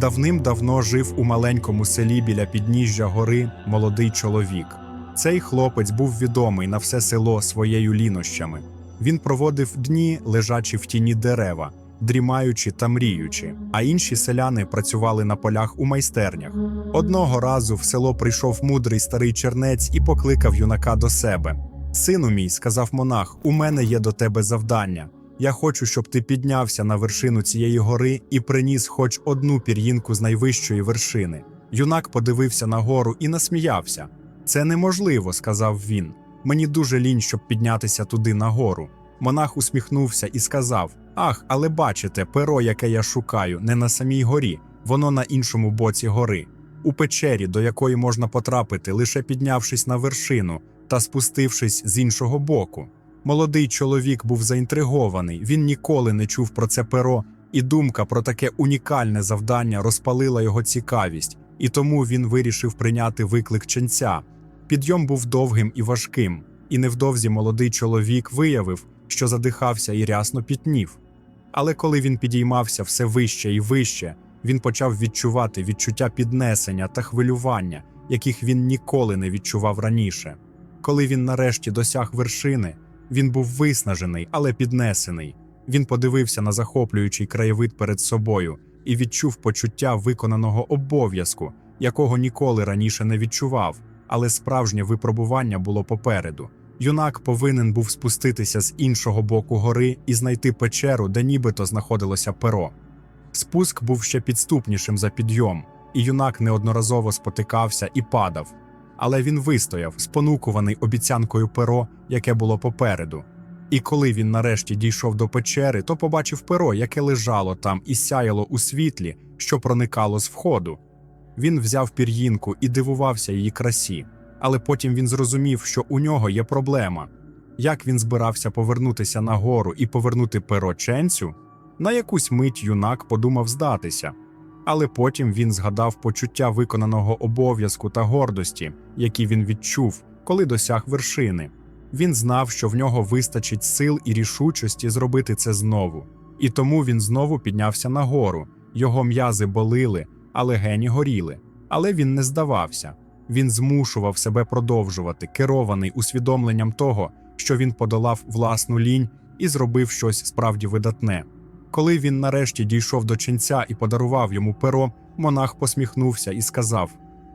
Давним-давно жив у маленькому селі біля підніжжя гори молодий чоловік. Цей хлопець був відомий на все село своєю лінощами. Він проводив дні, лежачи в тіні дерева, дрімаючи та мріючи, а інші селяни працювали на полях у майстернях. Одного разу в село прийшов мудрий старий чернець і покликав юнака до себе. Сину мій, сказав монах, у мене є до тебе завдання. Я хочу, щоб ти піднявся на вершину цієї гори і приніс хоч одну пір'їнку з найвищої вершини. Юнак подивився на гору і насміявся. Це неможливо, сказав він. Мені дуже лінь, щоб піднятися туди нагору. Монах усміхнувся і сказав: Ах, але бачите, перо, яке я шукаю, не на самій горі, воно на іншому боці гори, у печері, до якої можна потрапити, лише піднявшись на вершину та спустившись з іншого боку. Молодий чоловік був заінтригований, він ніколи не чув про це перо, і думка про таке унікальне завдання розпалила його цікавість, і тому він вирішив прийняти виклик ченця. Підйом був довгим і важким, і невдовзі молодий чоловік виявив, що задихався і рясно пітнів. Але коли він підіймався все вище і вище, він почав відчувати відчуття піднесення та хвилювання, яких він ніколи не відчував раніше. Коли він нарешті досяг вершини, він був виснажений, але піднесений. Він подивився на захоплюючий краєвид перед собою і відчув почуття виконаного обов'язку, якого ніколи раніше не відчував, але справжнє випробування було попереду. Юнак повинен був спуститися з іншого боку гори і знайти печеру, де нібито знаходилося перо. Спуск був ще підступнішим за підйом, і юнак неодноразово спотикався і падав. Але він вистояв, спонукуваний обіцянкою перо, яке було попереду. І коли він нарешті дійшов до печери, то побачив перо, яке лежало там і сяяло у світлі, що проникало з входу. Він взяв пір'їнку і дивувався її красі, але потім він зрозумів, що у нього є проблема. Як він збирався повернутися нагору і повернути перо ченцю? На якусь мить юнак подумав здатися. Але потім він згадав почуття виконаного обов'язку та гордості, які він відчув, коли досяг вершини. Він знав, що в нього вистачить сил і рішучості зробити це знову, і тому він знову піднявся нагору. Його м'язи болили, а легені горіли. Але він не здавався. Він змушував себе продовжувати, керований усвідомленням того, що він подолав власну лінь і зробив щось справді видатне. Коли він нарешті дійшов до ченця і подарував йому перо, монах посміхнувся і сказав: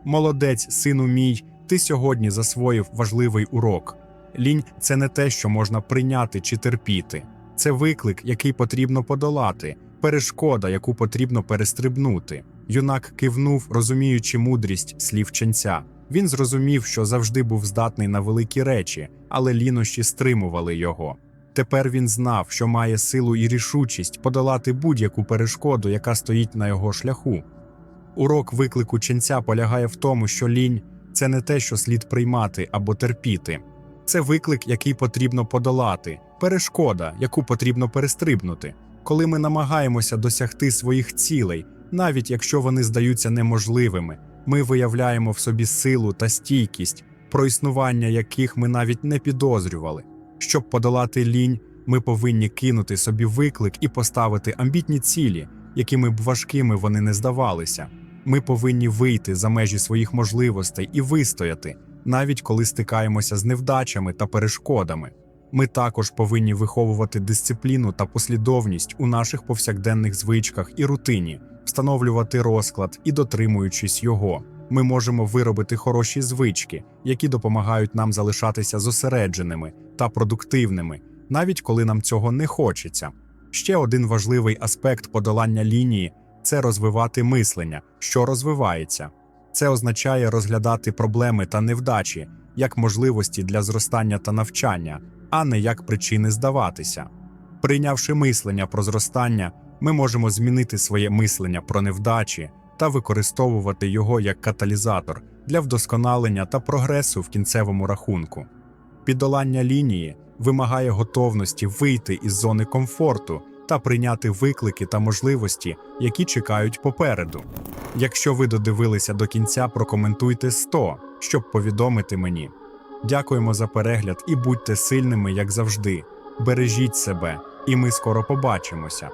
Молодець, сину мій, ти сьогодні засвоїв важливий урок. Лінь це не те, що можна прийняти чи терпіти. Це виклик, який потрібно подолати, перешкода, яку потрібно перестрибнути. Юнак кивнув, розуміючи мудрість слів ченця. Він зрозумів, що завжди був здатний на великі речі, але лінощі стримували його. Тепер він знав, що має силу і рішучість подолати будь-яку перешкоду, яка стоїть на його шляху. Урок виклику ченця полягає в тому, що лінь це не те, що слід приймати або терпіти. Це виклик, який потрібно подолати, перешкода, яку потрібно перестрибнути. Коли ми намагаємося досягти своїх цілей, навіть якщо вони здаються неможливими, ми виявляємо в собі силу та стійкість, про існування яких ми навіть не підозрювали. Щоб подолати лінь, ми повинні кинути собі виклик і поставити амбітні цілі, якими б важкими вони не здавалися. Ми повинні вийти за межі своїх можливостей і вистояти, навіть коли стикаємося з невдачами та перешкодами. Ми також повинні виховувати дисципліну та послідовність у наших повсякденних звичках і рутині, встановлювати розклад і дотримуючись його. Ми можемо виробити хороші звички, які допомагають нам залишатися зосередженими та продуктивними, навіть коли нам цього не хочеться. Ще один важливий аспект подолання лінії це розвивати мислення, що розвивається. Це означає розглядати проблеми та невдачі як можливості для зростання та навчання, а не як причини здаватися. Прийнявши мислення про зростання, ми можемо змінити своє мислення про невдачі та використовувати його як каталізатор для вдосконалення та прогресу в кінцевому рахунку. Підолання лінії вимагає готовності вийти із зони комфорту та прийняти виклики та можливості, які чекають попереду. Якщо ви додивилися до кінця, прокоментуйте 100, щоб повідомити мені. Дякуємо за перегляд і будьте сильними, як завжди. Бережіть себе, і ми скоро побачимося.